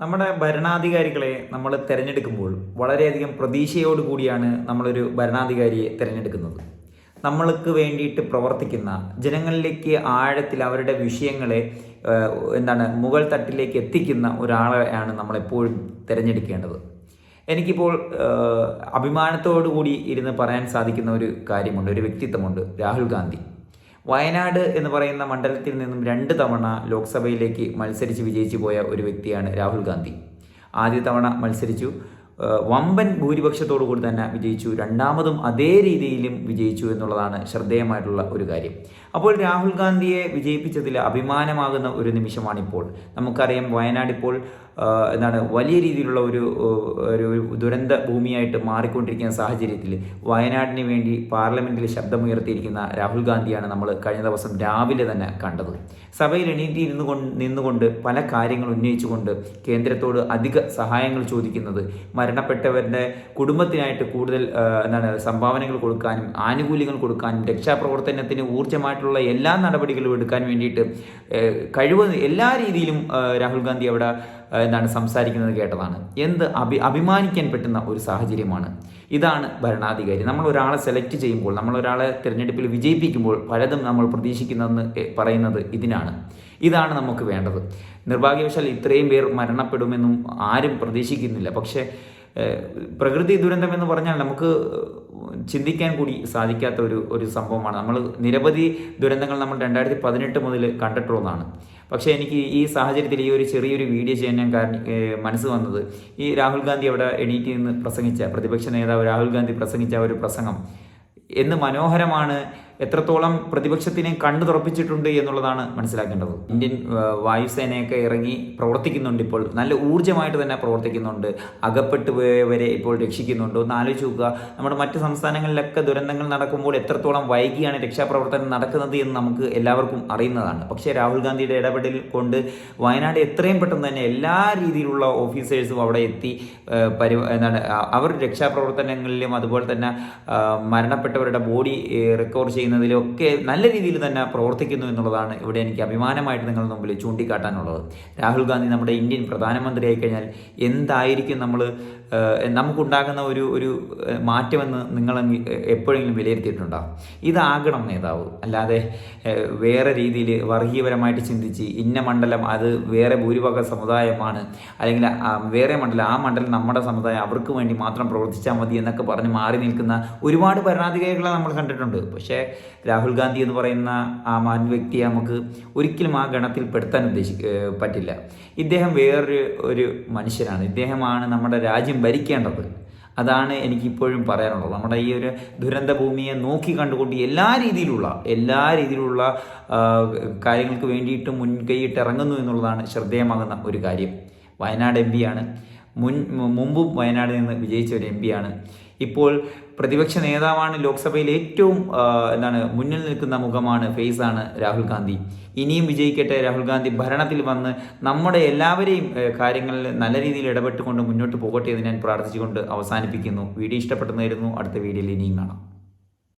നമ്മുടെ ഭരണാധികാരികളെ നമ്മൾ തിരഞ്ഞെടുക്കുമ്പോൾ വളരെയധികം പ്രതീക്ഷയോട് കൂടിയാണ് നമ്മളൊരു ഭരണാധികാരിയെ തിരഞ്ഞെടുക്കുന്നത്. നമ്മൾക്ക് വേണ്ടിയിട്ട് പ്രവർത്തിക്കുന്ന ജനങ്ങളിലേക്ക് ആഴത്തിൽ അവരുടെ വിഷയങ്ങളെ എന്താണ് മുകൾ തട്ടിലേക്ക് എത്തിക്കുന്ന ഒരാളെയാണ് നമ്മളെപ്പോഴും തിരഞ്ഞെടുക്കേണ്ടത്. എനിക്കിപ്പോൾ അഭിമാനത്തോടു കൂടി ഇരുന്ന് പറയാൻ സാധിക്കുന്ന ഒരു കാര്യമുണ്ട് ഒരു വ്യക്തിത്വമുണ്ട് രാഹുൽ ഗാന്ധി. വയനാട് എന്ന് പറയുന്ന മണ്ഡലത്തിൽ നിന്നും രണ്ട് തവണ ലോക്സഭയിലേക്ക് മത്സരിച്ച് വിജയിച്ചു പോയ ഒരു വ്യക്തിയാണ് രാഹുൽ ഗാന്ധി. ആദ്യ തവണ മത്സരിച്ചു. വമ്പൻ ഭൂരിപക്ഷത്തോടു കൂടി തന്നെ വിജയിച്ചു. രണ്ടാമതും അതേ രീതിയിലും വിജയിച്ചു എന്നുള്ളതാണ് ശ്രദ്ധേയമായിട്ടുള്ള ഒരു കാര്യം. അപ്പോൾ രാഹുൽ ഗാന്ധിയെ വിജയിപ്പിച്ചതിൽ അഭിമാനമാകുന്ന ഒരു നിമിഷമാണിപ്പോൾ. നമുക്കറിയാം വയനാട് ഇപ്പോൾ എന്താണ് വലിയ രീതിയിലുള്ള ഒരു ഒരു ദുരന്ത ഭൂമിയായിട്ട് മാറിക്കൊണ്ടിരിക്കുന്ന സാഹചര്യത്തിൽ വയനാടിന് വേണ്ടി പാർലമെന്റിൽ ശബ്ദമുയർത്തിയിരിക്കുന്ന രാഹുൽ ഗാന്ധിയാണ് നമ്മൾ കഴിഞ്ഞ ദിവസം രാവിലെ തന്നെ കണ്ടത്. സഭയിൽ എണീറ്റി ഇരുന്നു കൊണ്ട് നിന്നുകൊണ്ട് പല കാര്യങ്ങൾ ഉന്നയിച്ചുകൊണ്ട് കേന്ദ്രത്തോട് അധിക സഹായങ്ങൾ ചോദിക്കുന്നത് മരണപ്പെട്ടവരുടെ കുടുംബത്തിനായിട്ട് കൂടുതൽ എന്താണ് സംഭാവനകൾ കൊടുക്കാനും ആനുകൂല്യങ്ങൾ കൊടുക്കാനും രക്ഷാപ്രവർത്തനത്തിന് ഊർജമായിട്ടുള്ള എല്ലാ നടപടികളും എടുക്കാൻ വേണ്ടിയിട്ട് കഴിവ് എല്ലാ രീതിയിലും രാഹുൽ ഗാന്ധി അവിടെ എന്താണ് സംസാരിക്കുന്നത് കേട്ടതാണ്. എന്ത് അഭി അഭിമാനിക്കാൻ പറ്റുന്ന ഒരു സാഹചര്യമാണ്. ഇതാണ് ഭരണാധികാരി. നമ്മൾ ഒരാളെ സെലക്ട് ചെയ്യുമ്പോൾ നമ്മൾ ഒരാളെ തിരഞ്ഞെടുപ്പിൽ വിജയിപ്പിക്കുമ്പോൾ പലതും നമ്മൾ പ്രതീക്ഷിക്കുന്നതെന്ന് പറയുന്നത് ഇതിനാണ്. ഇതാണ് നമുക്ക് വേണ്ടത്. നിർഭാഗ്യവശാൽ ഇത്രയും പേർ മരണപ്പെടുമെന്നും ആരും പ്രതീക്ഷിക്കുന്നില്ല. പക്ഷേ പ്രകൃതി ദുരന്തം എന്ന് പറഞ്ഞാൽ നമുക്ക് ചിന്തിക്കാൻ കൂടി സാധിക്കാത്ത ഒരു ഒരു സംഭവമാണ്. നമ്മൾ നിരവധി ദുരന്തങ്ങൾ നമ്മൾ രണ്ടായിരത്തി പതിനെട്ട് മുതൽ കണ്ടിട്ടുള്ളതാണ്. പക്ഷേ എനിക്ക് ഈ സാഹചര്യത്തിൽ ഈ ഒരു ചെറിയൊരു വീഡിയോ ചെയ്യാൻ ഞാൻ മനസ്സ് വന്നത്. ഈ രാഹുൽ ഗാന്ധി അവിടെ എണീറ്റ് നിന്ന് പ്രസംഗിച്ച പ്രതിപക്ഷ നേതാവ് രാഹുൽ ഗാന്ധി പ്രസംഗിച്ച ഒരു പ്രസംഗം എന്ന് മനോഹരമാണ് എത്രത്തോളം പ്രതിപക്ഷത്തിനെ കണ്ടു തുറപ്പിച്ചിട്ടുണ്ട് എന്നുള്ളതാണ് മനസ്സിലാക്കേണ്ടത്. ഇന്ത്യൻ വായുസേനയൊക്കെ ഇറങ്ങി പ്രവർത്തിക്കുന്നുണ്ട് ഇപ്പോൾ. നല്ല ഊർജമായിട്ട് തന്നെ പ്രവർത്തിക്കുന്നുണ്ട്. അകപ്പെട്ടു പോയവരെ ഇപ്പോൾ രക്ഷിക്കുന്നുണ്ട്. ഒന്ന് ആലോചിച്ച് നോക്കുക. നമ്മുടെ മറ്റ് സംസ്ഥാനങ്ങളിലൊക്കെ ദുരന്തങ്ങൾ നടക്കുമ്പോൾ എത്രത്തോളം വൈകിയാണ് രക്ഷാപ്രവർത്തനം നടക്കുന്നത് എന്ന് നമുക്ക് എല്ലാവർക്കും അറിയുന്നതാണ്. പക്ഷേ രാഹുൽ ഗാന്ധിയുടെ ഇടപെടൽ കൊണ്ട് വയനാട് എത്രയും പെട്ടെന്ന് തന്നെ എല്ലാ രീതിയിലുള്ള ഓഫീസേഴ്സും അവിടെ എത്തി പരി എന്താണ് അവർ രക്ഷാപ്രവർത്തനങ്ങളിലും അതുപോലെ തന്നെ മരണപ്പെട്ടവരുടെ ബോഡി റിക്കവർ ചെയ്യുന്നതിലും ഒക്കെ നല്ല രീതിയിൽ തന്നെ പ്രവർത്തിക്കുന്നു എന്നുള്ളതാണ് ഇവിടെ എനിക്ക് അഭിമാനമായിട്ട് നിങ്ങളുടെ മുമ്പിൽ ചൂണ്ടിക്കാട്ടാനുള്ളത്. രാഹുൽ ഗാന്ധി നമ്മുടെ ഇന്ത്യൻ പ്രധാനമന്ത്രി ആയി കഴിഞ്ഞാൽ എന്തായിരിക്കും നമ്മൾ നമുക്കുണ്ടാകുന്ന ഒരു ഒരു മാറ്റമെന്ന് നിങ്ങൾ എപ്പോഴെങ്കിലും വിലയിരുത്തിയിട്ടുണ്ടോ? ഇതാകണം നേതാവ്. അല്ലാതെ വേറെ രീതിയിൽ വർഗീയപരമായിട്ട് ചിന്തിച്ച് ഇന്ന മണ്ഡലം അത് വേറെ ഭൂരിഭാഗ സമുദായമാണ് അല്ലെങ്കിൽ വേറെ മണ്ഡലം ആ മണ്ഡലം നമ്മുടെ സമുദായം അവർക്ക് വേണ്ടി മാത്രം പ്രവർത്തിച്ചാൽ മതി എന്നൊക്കെ പറഞ്ഞ് മാറി നിൽക്കുന്ന ഒരുപാട് ഭരണാധികാരികളെ നമ്മൾ കണ്ടിട്ടുണ്ട്. പക്ഷേ രാഹുൽ ഗാന്ധി എന്ന് പറയുന്ന ആ മാൻ വ്യക്തിയെ നമുക്ക് ഒരിക്കലും ആ ഗണത്തിൽ പെടുത്താൻ പറ്റില്ല. ഇദ്ദേഹം വേറൊരു ഒരു മനുഷ്യനാണ്. ഇദ്ദേഹമാണ് നമ്മുടെ രാജ്യം ഭരിക്കേണ്ടത് അതാണ് എനിക്കിപ്പോഴും പറയാനുള്ളത്. നമ്മുടെ ഈ ഒരു ദുരന്ത ഭൂമിയെ നോക്കി കണ്ടുകൊണ്ട് എല്ലാ രീതിയിലുള്ള എല്ലാ രീതിയിലുള്ള കാര്യങ്ങൾക്ക് വേണ്ടിയിട്ട് മുൻകൈയിട്ട് ഇറങ്ങുന്നു എന്നുള്ളതാണ് ശ്രദ്ധേയമാകുന്ന ഒരു കാര്യം. വയനാട് എം പിയാണ് മുൻ മുമ്പും വയനാട് നിന്ന് വിജയിച്ച ഒരു എം പിയാണ് ഇപ്പോൾ പ്രതിപക്ഷ നേതാവാണ് ലോക്സഭയിൽ ഏറ്റവും എന്താണ് മുന്നിൽ നിൽക്കുന്ന മുഖമാണ് ഫേസാണ് രാഹുൽ ഗാന്ധി. ഇനിയും വിജയിക്കട്ടെ രാഹുൽ ഗാന്ധി ഭരണത്തിൽ വന്ന് നമ്മുടെ എല്ലാവരെയും കാര്യങ്ങളിൽ നല്ല രീതിയിൽ ഇടപെട്ടുകൊണ്ട് മുന്നോട്ട് പോകട്ടെ എന്ന് ഞാൻ പ്രാർത്ഥിച്ചുകൊണ്ട് അവസാനിപ്പിക്കുന്നു. വീഡിയോ ഇഷ്ടപ്പെട്ടെന്നായിരുന്നു. അടുത്ത വീഡിയോയിൽ ഇനിയും കാണാം.